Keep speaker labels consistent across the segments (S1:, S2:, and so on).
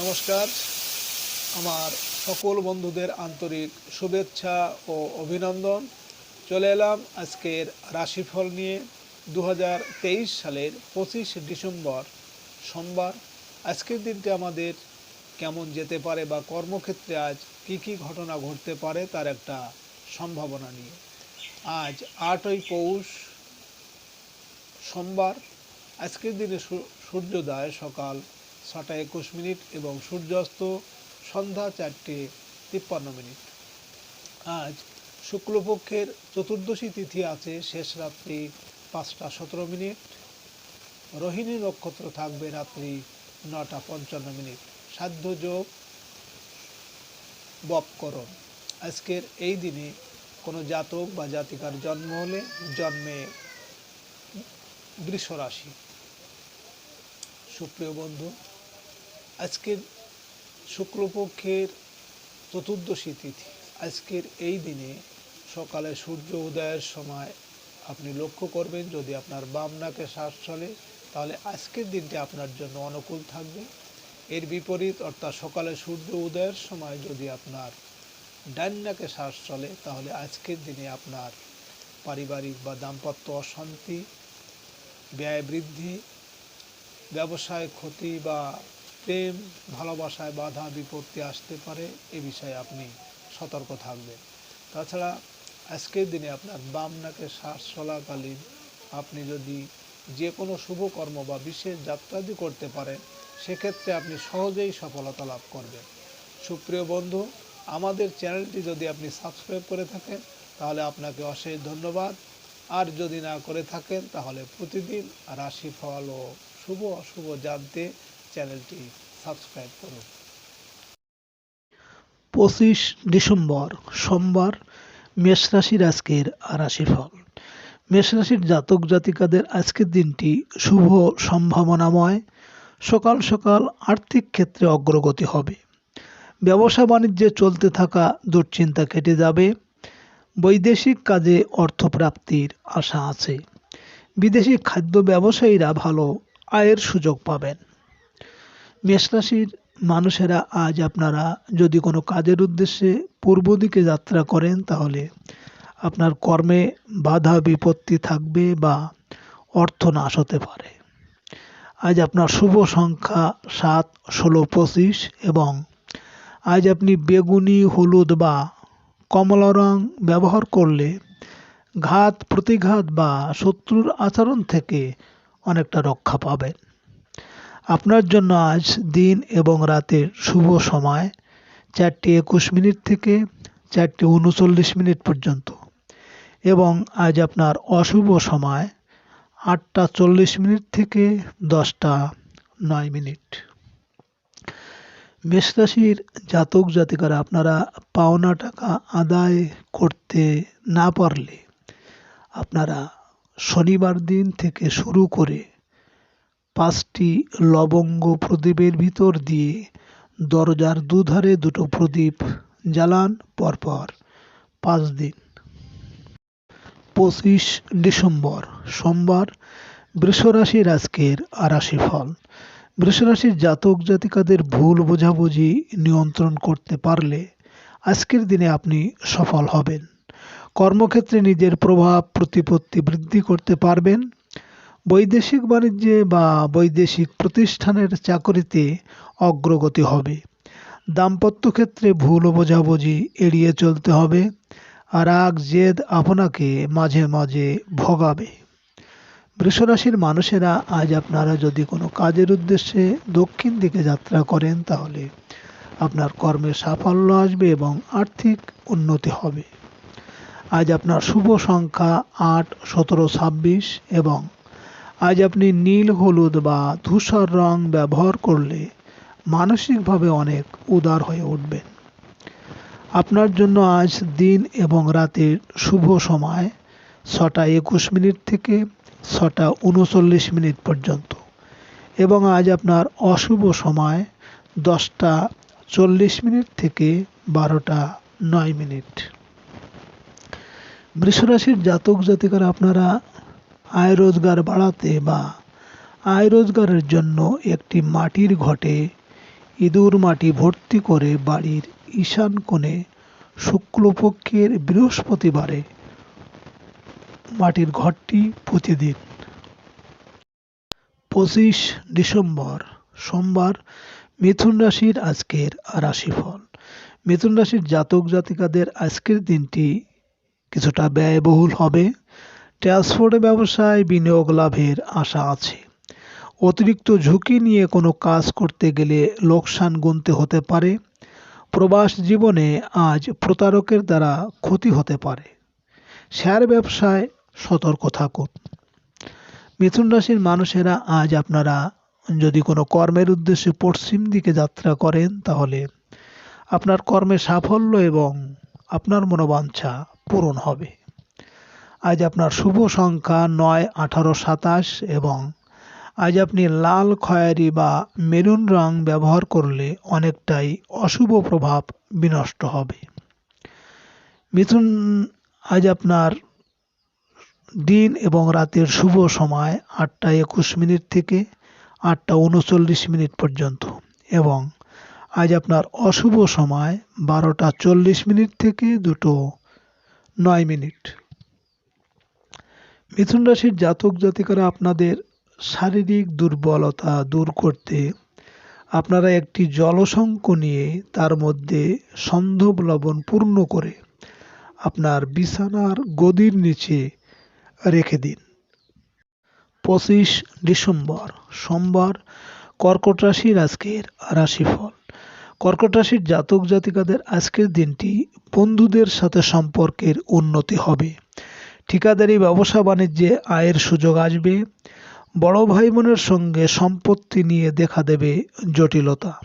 S1: নমস্কার। আমার সকল বন্ধুদের আন্তরিক শুভেচ্ছা ও অভিনন্দন। চলে এলাম আজকের রাশিফল নিয়ে দু হাজার তেইশ সালের পঁচিশ ডিসেম্বর সোমবার। আজকের দিনটি আমাদের কেমন যেতে পারে বা কর্মক্ষেত্রে আজ কি কি ঘটনা ঘটতে পারে তার একটা সম্ভাবনা নিয়ে। আজ আটই পৌষ সোমবার। আজকের দিনে সূর্যোদয় সকাল ছটা একুশ মিনিট এবং সূর্যাস্ত সন্ধ্যা চারটে তিপ্পান্ন মিনিট। আজ শুক্লপক্ষের চতুর্দশী তিথি আছে শেষ রাত্রি পাঁচটা সতেরো মিনিট। রোহিণী নক্ষত্র থাকবে রাত্রি নটা পঞ্চান্ন মিনিট। সাধ্য যোগ বপকরণ আজকের এই দিনে কোনো জাতক বা জাতিকার জন্ম হলে জন্মে বৃষ রাশি সুপ্রিয় বন্ধু আজকের শুক্লপক্ষের চতুর্দশী তিথি। আজকের এই দিনে সকালে সূর্য উদয়ের সময় আপনি লক্ষ্য করবেন, যদি আপনার বাম নাকে শ্বাস চলে, তাহলে আজকের দিনটি আপনার জন্য অনুকূল থাকবে। এর বিপরীত, অর্থাৎ সকালে সূর্য উদয়ের সময় যদি আপনার ডান নাকে শ্বাস চলে, তাহলে আজকের দিনে আপনার পারিবারিক বা দাম্পত্য অশান্তি, ব্যয় বৃদ্ধি, ব্যবসায় ক্ষতি বা প্রেম, ভালোবাসায় বাধা, বিপত্তি আসতে পারে, এ বিষয়ে আপনি সতর্ক থাকবেন। তাছাড়া আজকের দিনে আপনার বাম নাকে শ্বাস চলাকালীন আপনি যদি যে কোনো শুভ কর্ম বা বিশেষ যাত্রাদি করতে পারেন, সেক্ষেত্রে আপনি সহজেই সফলতা লাভ করবেন। সুপ্রিয় বন্ধু, আমাদের চ্যানেলটি যদি আপনি সাবস্ক্রাইব করে থাকেন, তাহলে আপনাকে অশেষ ধন্যবাদ। আর যদি না করে থাকেন, তাহলে প্রতিদিন রাশিফল ও শুভ, অশুভ জানতে চ্যানেলটি সাবস্ক্রাইব করুন
S2: পঁচিশ ডিসেম্বর, সোমবার, মেষ রাশির আজকের রাশিফল। মেষ রাশির জাতক জাতিকাদের আজকের দিনটি শুভ সম্ভাবনাময়। সকাল সকাল আর্থিক ক্ষেত্রে অগ্রগতি হবে। ব্যবসা বাণিজ্যে চলতে থাকা দুশ্চিন্তা কেটে যাবে। বৈদেশিক কাজে অর্থপ্রাপ্তির আশা আছে। বিদেশি খাদ্য ব্যবসায়ীরা ভালো আয়ের সুযোগ পাবেন। মেষ রাশির মানুষেরা আজ আপনারা যদি কোনো কাজের উদ্দেশ্যে পূর্ব দিকে যাত্রা করেন, তাহলে আপনার কর্মে বাধা বিপত্তি থাকবে বা অর্থ নাশ হতে পারে। আজ আপনার শুভ সংখ্যা সাত, ষোলো, পঁচিশ এবং আজ আপনি বেগুনি, হলুদ বা কমলা রং ব্যবহার করলে ঘাত, প্রতিঘাত বা শত্রুর আচরণ থেকে অনেকটা রক্ষা পাবেন। আপনার জন্য আজ দিন এবং রাতের শুভ সময়, চারটে একুশ মিনিট থেকে চারটে উনচল্লিশ মিনিট পর্যন্ত। এবং আজ আপনার অশুভ সময়, আটটা চল্লিশ মিনিট থেকে দশটা নয় মিনিট। মেষ রাশির জাতক জাতিকারা, আপনারা পাওনা টাকা আদায় করতে না পারলে আপনারা শনিবার দিন থেকে শুরু করে পাঁচটি লবঙ্গ প্রদীপের ভিতর দিয়ে দরজার দুধারে দুটো প্রদীপ জ্বালান পরপর পাঁচ দিন। পঁচিশ ডিসেম্বর, সোমবার, বৃষরাশির আজকের আরাশি ফল বৃষরাশির জাতক জাতিকাদের ভুল বোঝাবুঝি নিয়ন্ত্রণ করতে পারলে আজকের দিনে আপনি সফল হবেন। কর্মক্ষেত্রে নিজের প্রভাব, প্রতিপত্তি বৃদ্ধি করতে পারবেন। বৈদেশিক বাণিজ্যে বা বৈদেশিক প্রতিষ্ঠানের চাকরিতে অগ্রগতি হবে। দাম্পত্য ক্ষেত্রে ভুল বোঝাবুঝি এড়িয়ে চলতে হবে। আর রাগ, জেদ আপনাকে মাঝে মাঝে ভোগাবে। বৃষরাশির মানুষেরা আজ আপনারা যদি কোনো কাজের উদ্দেশ্যে দক্ষিণ দিকে যাত্রা করেন, তাহলে আপনার কর্মে সাফল্য আসবে এবং আর্থিক উন্নতি হবে। আজ আপনার শুভ সংখ্যা আট, সতেরো, ছাব্বিশ এবং আজ আপনি নীল, হলুদ বা ধূসর রং ব্যবহার করলে মানসিকভাবে অনেক উদার হয়ে উঠবেন। আপনার জন্য আজ দিন এবং রাতের শুভ সময় ছটা একুশ মিনিট থেকে ছটা উনচল্লিশ মিনিট পর্যন্ত এবং আজ আপনার অশুভ সময় দশটা চল্লিশ মিনিট থেকে বারোটা নয় মিনিট। বৃষরাশির জাতক জাতিকারা আপনারা আয় রোজগার বাড়াতে বা আয় রোজগারের জন্য একটি মাটির ঘটে, ইঁদুর মাটি ভর্তি করে বাড়ির ঈশান কোণে শুক্লপক্ষের বৃহস্পতিবারে মাটির ঘরটি পুঁতে দিন পঁচিশ ডিসেম্বর সোমবার মিথুন রাশির আজকের রাশিফল। মিথুন রাশির জাতক জাতিকাদের আজকের দিনটি কিছুটা ব্যয়বহুল হবে। ট্রান্সপোর্ট ব্যবসায় বিনিয়োগ লাভের আশা আছে। অতিরিক্ত ঝুঁকি নিয়ে কোনো কাজ করতে গেলে লোকসান গুনতে হতে পারে। প্রবাস জীবনে আজ প্রতারকের দ্বারা ক্ষতি হতে পারে। শেয়ার ব্যবসায় সতর্ক থাকুন। মিথুন রাশির মানুষেরা আজ আপনারা যদি কোনো কর্মের উদ্দেশ্যে পশ্চিম দিকে যাত্রা করেন, তাহলে আপনার কর্মে সাফল্য এবং আপনার মনোবাঞ্ছা পূরণ হবে। আজ আপনার শুভ সংখ্যা নয়, আঠারো, সাতাশ এবং আজ আপনি লাল খয়েরি বা মেরুন রং ব্যবহার করলে অনেকটাই অশুভ প্রভাব বিনষ্ট হবে। মিথুন, আজ আপনার দিন এবং রাতের শুভ সময় আটটা একুশ মিনিট থেকে আটটা উনচল্লিশ মিনিট পর্যন্ত এবং আজ আপনার অশুভ সময় বারোটা চল্লিশ মিনিট থেকে দুটো নয় মিনিট। মিথুন রাশির জাতক জাতিকারা আপনাদের শারীরিক দুর্বলতা দূর করতে আপনারা একটি জলসংক নিয়ে তার মধ্যে সন্ধব লবণ পূর্ণ করে আপনার বিছানার গদির নিচে রেখে দিন। পঁচিশ ডিসেম্বর, সোমবার, কর্কট রাশির আজকের রাশিফল। কর্কট রাশির জাতক জাতিকাদের আজকের দিনটি বন্ধুদের সাথে সম্পর্কের উন্নতি হবে। ঠিকাদারি ব্যবসা বাণিজ্যে আয়ের সুযোগ আসবে। বড় ভাই বোনের সঙ্গে সম্পত্তি নিয়ে দেখা দেবে জটিলতা।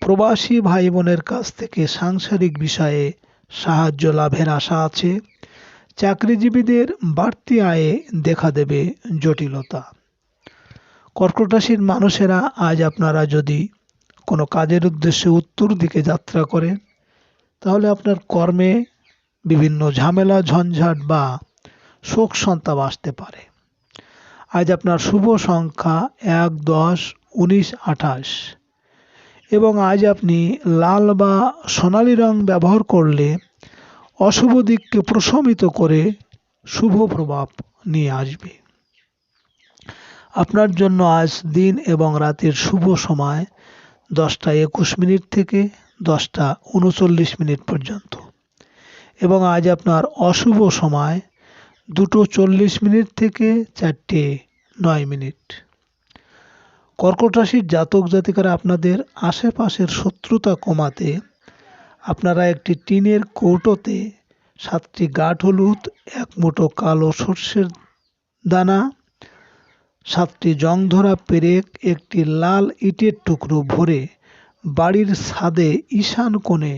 S2: প্রবাসী ভাই বোনের কাছ থেকে সাংসারিক বিষয়ে সাহায্য লাভের আশা আছে। চাকরিজীবীদের বাড়তি আয়ে দেখা দেবে জটিলতা। কর্কট রাশির মানুষেরা আজ আপনারা যদি কোনো কাজের উদ্দেশ্যে উত্তর দিকে যাত্রা করেন, তাহলে আপনার কর্মে বিভিন্ন ঝামেলা, ঝঞ্ঝাট বা শোক সন্তাপ আসতে পারে। আজ আপনার শুভ সংখ্যা এক, দশ, উনিশ, আঠাশ। এবং আজ আপনি লাল বা সোনালি রং ব্যবহার করলে অশুভ দিককে প্রশমিত করে শুভ প্রভাব নিয়ে আসবে। আপনার জন্য আজ দিন এবং রাতের শুভ সময় দশটা একুশ মিনিট থেকে দশটা উনচল্লিশ মিনিট পর্যন্ত। এবং আজ আপনার অশুভ সময় দুটো চল্লিশ মিনিট থেকে চারটে নয় মিনিট। কর্কট রাশির জাতক জাতিকারা আপনাদের আশেপাশের শত্রুতা কমাতে আপনারা একটি টিনের কৌটোতে সাতটি গাঢ় হলুদ, এক মুঠো কালো সর্ষের দানা, সাতটি জং ধরা পেরেক, একটি লাল ইটের টুকরো ভরে বাড়ির ছাদে ঈশান কোণে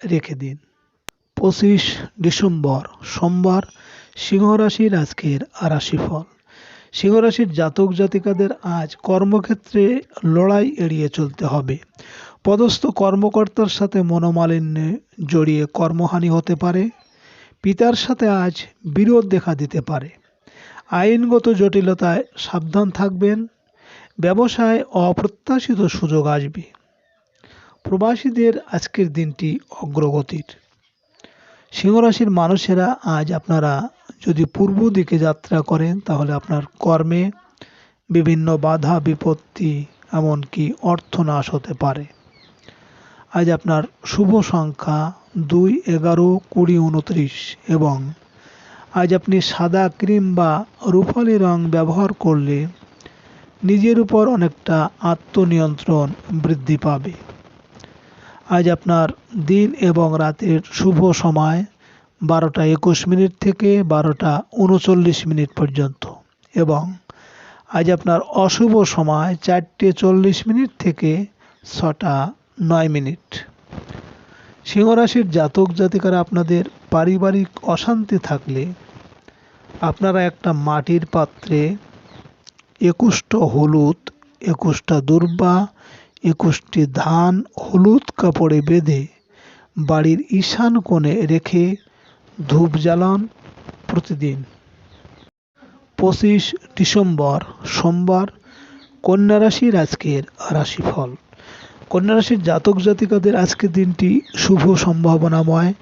S2: রেখে দিন। পঁচিশ ডিসেম্বর, সোমবার সিংহ রাশির আজকের রাশিফল সিংহ রাশির জাতক জাতিকাদের আজ কর্মক্ষেত্রে লড়াই এড়িয়ে চলতে হবে। পদস্থ কর্মকর্তার সাথে মনোমালিন্যে জড়িয়ে কর্মহানি হতে পারে। পিতার সাথে আজ বিরোধ দেখা দিতে পারে। আইনগত জটিলতায় সাবধান থাকবেন। ব্যবসায় অপ্রত্যাশিত সুযোগ আসবে। প্রবাসীদের আজকের দিনটি অগ্রগতির। সিংহরাশির মানুষেরা আজ আপনারা যদি পূর্ব দিকে যাত্রা করেন, তাহলে আপনার কর্মে বিভিন্ন বাধা, বিপত্তি, এমনকি অর্থনাশ হতে পারে। আজ আপনার শুভ সংখ্যা দুই, এগারো, কুড়ি, উনত্রিশ এবং আজ আপনি সাদা ক্রিম বা রূপালি রং ব্যবহার করলে নিজের উপর অনেকটা আত্মনিয়ন্ত্রণ বৃদ্ধি পাবে। আজ আপনার দিন এবং রাতের শুভ সময় বারোটা একুশ মিনিট থেকে বারোটা উনচল্লিশ মিনিট পর্যন্ত। এবং আজ আপনার অশুভ সময় চারটে চল্লিশ মিনিট থেকে ছটা নয় মিনিট। সিংহরাশির জাতক জাতিকারা আপনাদের পারিবারিক অশান্তি থাকলে আপনারা একটা মাটির পাত্রে একুশটা হলুদ, একুশটা দুর্বা, একুশটি ধান, হলুদ কাপড়ে বেঁধে বাড়ির ঈশান কোণে রেখে ধূপ জ্বালান প্রতিদিন। পঁচিশ ডিসেম্বর, সোমবার, কন্যা রাশির আজকের রাশিফল। কন্যা রাশির জাতক জাতিকাদের আজকের দিনটি শুভ সম্ভাবনাময়।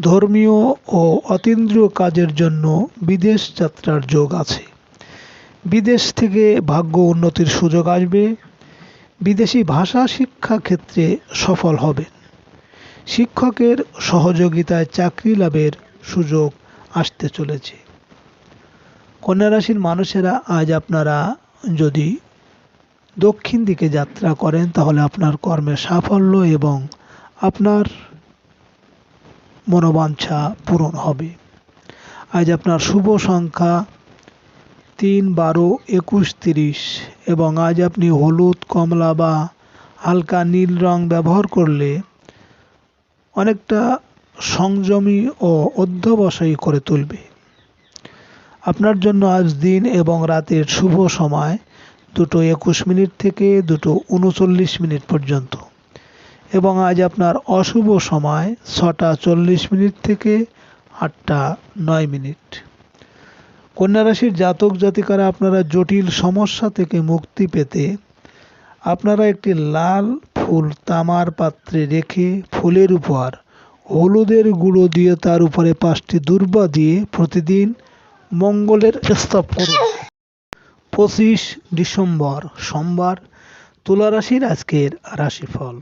S2: ধর্মীয় ও অতীন্দ্রিয় কাজের জন্য বিদেশ যাত্রার যোগ আছে। বিদেশ থেকে ভাগ্য উন্নতির সুযোগ আসবে। বিদেশি ভাষা শিক্ষা ক্ষেত্রে সফল হবেন। শিক্ষকের সহযোগিতায় চাকরি লাভের সুযোগ আসতে চলেছে। কন্যা রাশির মানুষেরা, আজ আপনারা যদি দক্ষিণ দিকে যাত্রা করেন, তাহলে আপনার কর্মে সাফল্য এবং আপনার মনোবাঞ্ছা পূরণ হবে। আজ আপনার শুভ সংখ্যা তিন, বারো, একুশ, তিরিশ এবং আজ আপনি হলুদ, কমলা বা হালকা নীল রং ব্যবহার করলে অনেকটা সংযমী ও অধ্যবসায়ী করে তুলবে। আপনার জন্য আজ দিন এবং রাতের শুভ সময় দুটো একুশ মিনিট থেকে দুটো উনচল্লিশ মিনিট পর্যন্ত। এবং আজ আপনার অশুভ সময় ছটা চল্লিশ মিনিট থেকে আটটা নয় মিনিট। কন্যারাশির জাতক জাতিকারা আপনারা জটিল সমস্যা থেকে মুক্তি পেতে আপনারা একটি লাল ফুল তামার পাত্রে রেখে ফুলের উপর হলুদের গুঁড়ো দিয়ে তার উপরে পাঁচটি দুর্বা দিয়ে প্রতিদিন মঙ্গলের প্রস্তাব করুন। পঁচিশ ডিসেম্বর, সোমবার, তুলারাশির আজকের রাশিফল।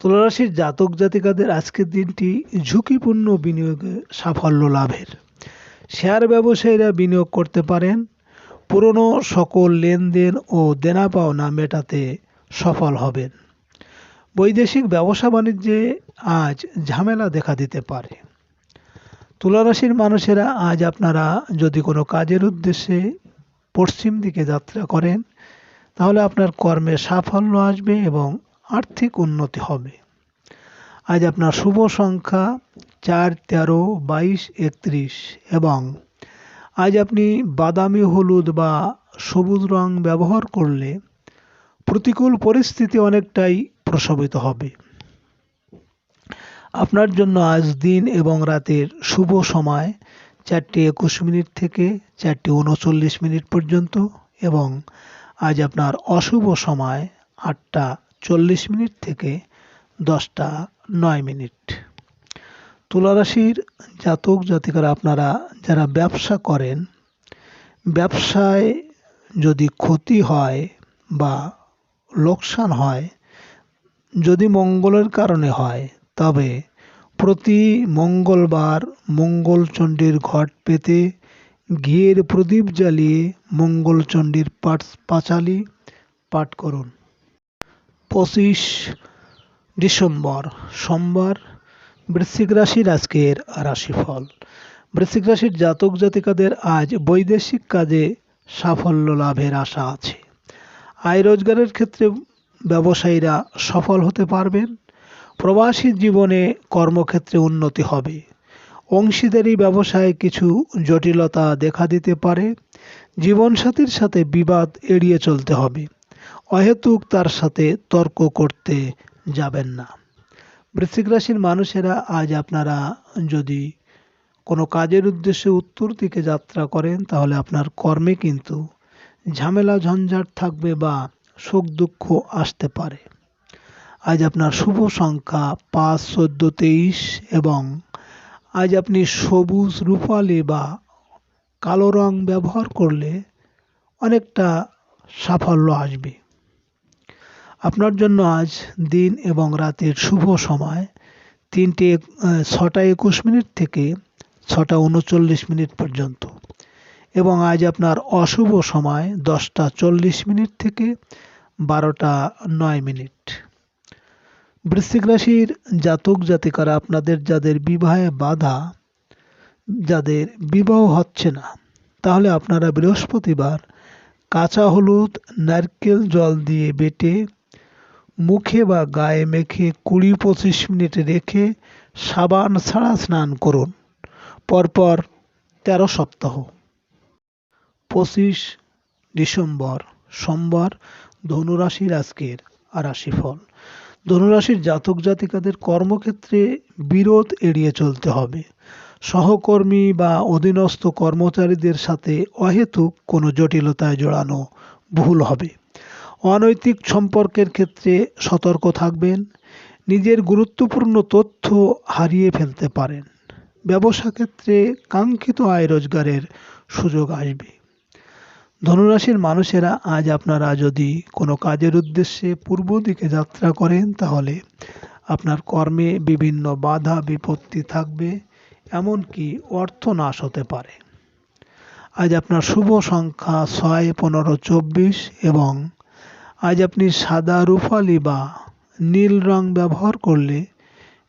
S2: তুলা রাশির জাতক জাতিকাদের আজকের দিনটি ঝুঁকিপূর্ণ বিনিয়োগে সাফল্য লাভের। শেয়ার ব্যবসায়ীরা বিনিয়োগ করতে পারেন। পুরনো সকল লেনদেন ও দেনা পাওনা মেটাতে সফল হবেন। বৈদেশিক ব্যবসা বাণিজ্যে আজ ঝামেলা দেখা দিতে পারে। তুলারাশির মানুষেরা আজ আপনারা যদি কোনো কাজের উদ্দেশ্যে পশ্চিম দিকে যাত্রা করেন, তাহলে আপনার কর্মে সাফল্য আসবে এবং আর্থিক উন্নতি হবে। আজ আপনার শুভ সংখ্যা চার, তেরো, বাইশ, একত্রিশ এবং আজ আপনি বাদামি, হলুদ বা সবুজ রং ব্যবহার করলে প্রতিকূল পরিস্থিতি অনেকটাই প্রশমিত হবে। আপনার জন্য আজ দিন এবং রাতের শুভ সময় চারটে একুশ মিনিট থেকে চারটে উনচল্লিশ মিনিট পর্যন্ত এবং আজ আপনার অশুভ সময় আটটা চল্লিশ মিনিট থেকে দশটা নয় মিনিট। তুলারাশির জাতক জাতিকারা আপনারা যারা ব্যবসা করেন, ব্যবসায় যদি ক্ষতি হয় বা লোকসান হয় যদি মঙ্গলের কারণে হয়, তবে প্রতি মঙ্গলবার মঙ্গলচণ্ডীর ঘট পেতে ঘিয়ের প্রদীপ জ্বালিয়ে মঙ্গলচণ্ডীর পাঠ পাঁচালি পাঠ করুন। পঁচিশ ডিসেম্বর, সোমবার, বৃশ্চিক রাশির আজকের রাশিফল। বৃশ্চিক রাশির জাতক জাতিকাদের আজ বৈদেশিক কাজে সাফল্য লাভের আশা আছে। আয় রোজগারের ক্ষেত্রে ব্যবসায়ীরা সফল হতে পারবেন, প্রবাসী জীবনে কর্মক্ষেত্রে উন্নতি হবে। অংশীদারি ব্যবসায় কিছু জটিলতা দেখা দিতে পারে, জীবনসাথীর সাথে বিবাদ এড়িয়ে চলতে হবে, অহেতুক তার সাথে তর্ক করতে যাবেন না। বৃশ্চিক রাশির মানুষেরা আজ আপনারা যদি কোনো কাজের উদ্দেশ্যে উত্তর দিকে যাত্রা করেন, তাহলে আপনার কর্মে কিন্তু ঝামেলা, ঝঞ্ঝাট থাকবে বা সুখ দুঃখ আসতে পারে। আজ আপনার শুভ সংখ্যা পাঁচ, চোদ্দ, তেইশ এবং আজ আপনি সবুজ, রূপালি বা কালো রং ব্যবহার করলে অনেকটা সাফল্য আসবে। আপনার জন্য আজ দিন এবং রাতের শুভ সময় তিনটে, ছটা একুশ মিনিট থেকে ছটা উনচল্লিশ মিনিট পর্যন্ত। এবং আজ আপনার অশুভ সময় দশটা চল্লিশ মিনিট থেকে বারোটা নয় মিনিট। বৃশ্চিক রাশির জাতক জাতিকারা, আপনাদের যাদের বিবাহে বাধা, যাদের বিবাহ হচ্ছে না, তাহলে আপনারা বৃহস্পতিবার কাঁচা হলুদ, নারকেল জল দিয়ে বেটে মুখে বা গায়ে মেখে কুড়ি পঁচিশ মিনিট রেখে সাবান ছাড়া স্নান করুন। পরপর তেরো সপ্তাহ। পঁচিশ ডিসেম্বর, সোমবার ধনুরাশির আজকের রাশিফল ধনুরাশির জাতক জাতিকাদের কর্মক্ষেত্রে বিরোধ এড়িয়ে চলতে হবে। সহকর্মী বা অধীনস্থ কর্মচারীদের সাথে অহেতুক কোনো জটিলতায় জড়ানো ভুল হবে। অনৈতিক সম্পর্কের ক্ষেত্রে সতর্ক থাকবেন। নিজের গুরুত্বপূর্ণ তথ্য হারিয়ে ফেলতে পারেন। ব্যবসা ক্ষেত্রে কাঙ্ক্ষিত আয় রোজগারের সুযোগ আসবে। ধনুরাশির মানুষেরা আজ আপনারা যদি কোনো কাজের উদ্দেশ্যে পূর্ব দিকে যাত্রা করেন, তাহলে আপনার কর্মে বিভিন্ন বাধা, বিপত্তি থাকবে, এমনকি অর্থ নাশ হতে পারে। আজ আপনার শুভ সংখ্যা ছয়, পনেরো, চব্বিশ এবং আজ আপনি সাদা রুফালি বা নীল রং ব্যবহার করলে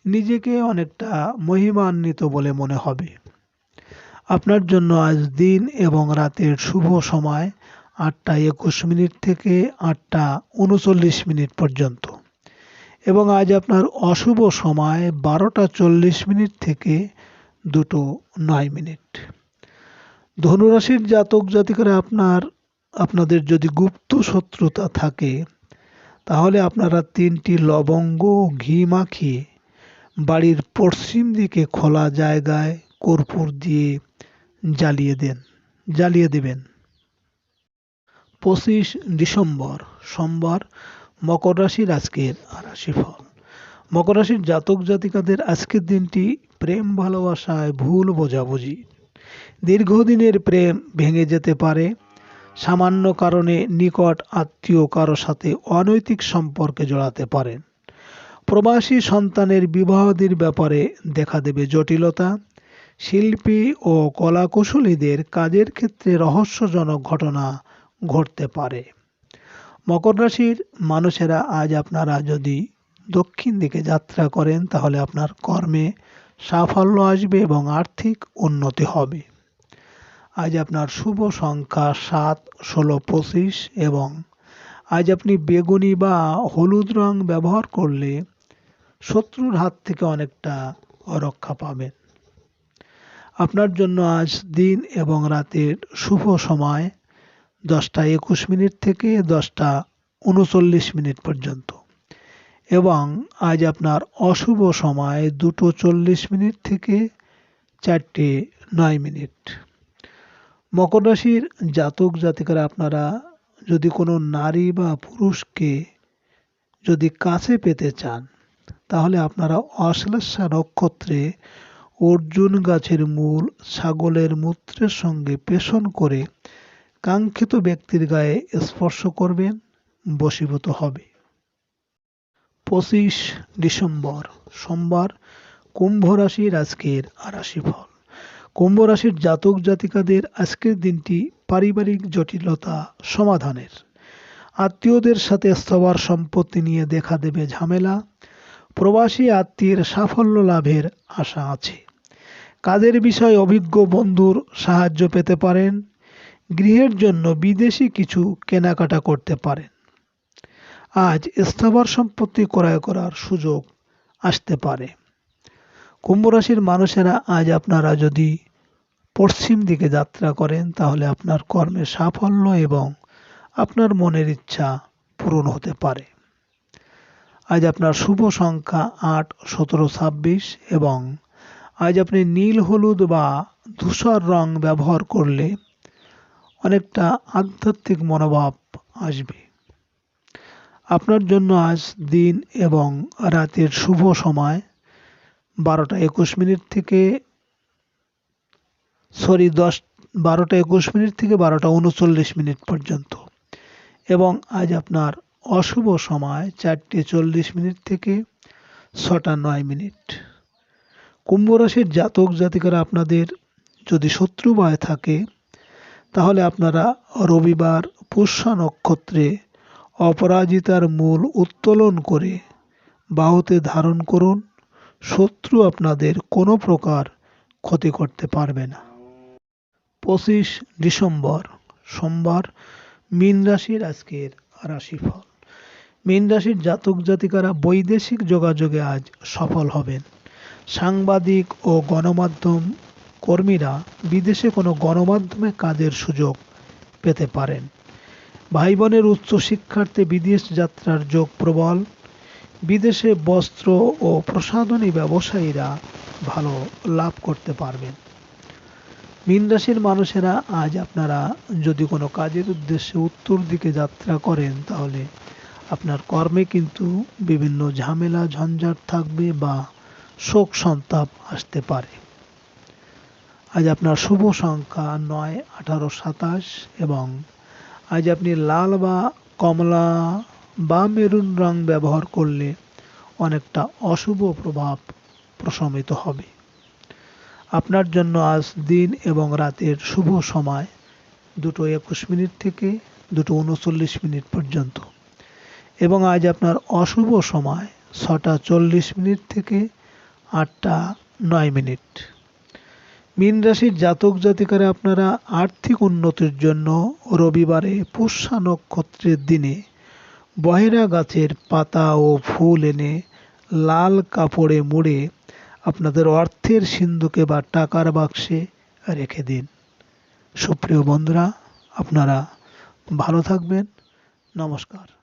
S2: নিজেকে অনেকটা মহিমান্বিত বলে মনে হবে। আপনার জন্য আজ দিন এবং রাতের শুভ সময় আটটা একুশ মিনিট থেকে আটটা উনচল্লিশ মিনিট পর্যন্ত। এবং আজ আপনার অশুভ সময় বারোটা চল্লিশ মিনিট থেকে দুটো নয় মিনিট। ধনুরাশির জাতক জাতিকারা আপনার, আপনাদের যদি গুপ্ত শত্রুতা থাকে, তাহলে আপনারা তিনটি লবঙ্গ ঘি মাখিয়ে বাড়ির পশ্চিম দিকে খোলা জায়গায় কর্পূর দিয়ে জ্বালিয়ে দেন, জ্বালিয়ে দেবেন। পঁচিশ ডিসেম্বর, সোমবার, মকর রাশির আজকের রাশিফল। মকর রাশির জাতক জাতিকাদের আজকের দিনটি প্রেম, ভালোবাসায় ভুল বোঝাবুঝি। দীর্ঘদিনের প্রেম ভেঙে যেতে পারে। সামান্য কারণে নিকট আত্মীয় কারও সাথে অনৈতিক সম্পর্কে জড়াতে পারেন। প্রবাসী সন্তানের বিবাহাদির ব্যাপারে দেখা দেবে জটিলতা। শিল্পী ও কলাকুশলীদের কাজের ক্ষেত্রে রহস্যজনক ঘটনা ঘটতে পারে। মকর রাশির মানুষেরা আজ আপনারা যদি দক্ষিণ দিকে যাত্রা করেন, তাহলে আপনার কর্মে সাফল্য আসবে এবং আর্থিক উন্নতি হবে। আজ আপনার শুভ সংখ্যা সাত, ষোলো, পঁচিশ এবং আজ আপনি বেগুনি বা হলুদ রং ব্যবহার করলে শত্রুর হাত থেকে অনেকটা রক্ষা পাবেন। আপনার জন্য আজ দিন এবং রাতের শুভ সময় দশটা একুশ মিনিট থেকে দশটা উনচল্লিশ মিনিট পর্যন্ত। এবং আজ আপনার অশুভ সময় দুটো চল্লিশ মিনিট থেকে চারটে নয় মিনিট। মকর রাশির জাতক জাতিকারা আপনারা যদি কোনো নারী বা পুরুষকে যদি কাছে পেতে চান, তাহলে আপনারা অশ্লেষা নক্ষত্রে অর্জুন গাছের মূল ছাগলের মূত্রের সঙ্গে পেষণ করে কাঙ্ক্ষিত ব্যক্তির গায়ে স্পর্শ করবেন, বশীভূত হবে। পঁচিশ ডিসেম্বর, সোমবার, কুম্ভ রাশির আজকের রাশিফল কুম্ভ রাশির জাতক জাতিকাদের আজকের দিনটি পারিবারিক জটিলতা সমাধানের। আত্মীয়দের সাথে স্থবার সম্পত্তি নিয়ে দেখা দেবে ঝামেলা। প্রবাসী আত্মীয়ের সাফল্য লাভের আশা আছে। কাজের বিষয়ে অভিজ্ঞ বন্ধুর সাহায্য পেতে পারেন, গৃহের জন্য বিদেশি কিছু কেনাকাটা করতে পারেন। আজ স্থাবর সম্পত্তি ক্রয় করার সুযোগ আসতে পারে। কুম্ভ রাশির মানুষেরা আজ আপনারা যদি পশ্চিম দিকে যাত্রা করেন, তাহলে আপনার কর্মে সাফল্য এবং আপনার মনের ইচ্ছা পূরণ হতে পারে। আজ আপনার শুভ সংখ্যা আট, সতেরো, ছাব্বিশ এবং আজ আপনি নীল হলুদ বা ধূসর রং ব্যবহার করলে অনেকটা আধ্যাত্মিক মনোভাব আসবে। আপনার জন্য আজ দিন এবং রাতের শুভ সময়। বারোটা একুশ মিনিট থেকে, সরি, দশ, বারোটা একুশ মিনিট থেকে বারোটা উনচল্লিশ মিনিট পর্যন্ত। এবং আজ আপনার অশুভ সময় চারটে চল্লিশ মিনিট থেকে ছটা নয় মিনিট। কুম্ভ রাশির জাতক জাতিকারা আপনাদের যদি শত্রু ভয় থাকে, তাহলে আপনারা রবিবার পুষ্যা নক্ষত্রে অপরাজিতার মূল উত্তোলন করে বাহুতে ধারণ করুন। শত্রু আপনাদের কোনো প্রকার ক্ষতি করতে পারবে না। পঁচিশ ডিসেম্বর, সোমবার, মীন রাশির আজকের রাশিফল। মীন রাশির জাতক জাতিকারা বৈদেশিক যোগাযোগে আজ সফল হবেন। সাংবাদিক ও গণমাধ্যম কর্মীরা বিদেশে কোনো গণমাধ্যমে কাজের সুযোগ পেতে পারেন। ভাই বোনের উচ্চ শিক্ষার্থে বিদেশ যাত্রার যোগ প্রবল। বিদেশে বস্ত্র ও প্রসাধনী ব্যবসায়ীরা ভালো লাভ করতে পারবেন। মীন রাশির মানুষেরা, আজ আপনারা যদি কোনো কাজের উদ্দেশ্যে উত্তর দিকে যাত্রা করেন, তাহলে আপনার কর্মে কিন্তু বিভিন্ন ঝামেলা, ঝঞ্ঝাট থাকবে বা শোক সন্তাপ আসতে পারে। আজ আপনার শুভ সংখ্যা নয়, আঠারো, সাতাশ এবং আজ আপনি লাল বা কমলা বা মেরুন রং ব্যবহার করলে অনেকটা অশুভ প্রভাব প্রশমিত হবে। আপনার জন্য আজ দিন এবং রাতের শুভ সময় দুটো একুশ মিনিট থেকে দুটো উনচল্লিশ মিনিট পর্যন্ত এবং আজ আপনার অশুভ সময় ছটা চল্লিশ মিনিট থেকে আটটা নয় মিনিট। মীন রাশির জাতক জাতিকারা আপনারা আর্থিক উন্নতির জন্য রবিবারে পুষ্যা নক্ষত্রের দিনে বহেরা গাছের পাতা ও ফুল এনে লাল কাপড়ে মুড়ে আপনাদের অর্থের সিন্ধুকে বা টাকার বাক্সে রেখে দিন। সুপ্রিয় বন্ধুরা, আপনারা ভালো থাকবেন। নমস্কার।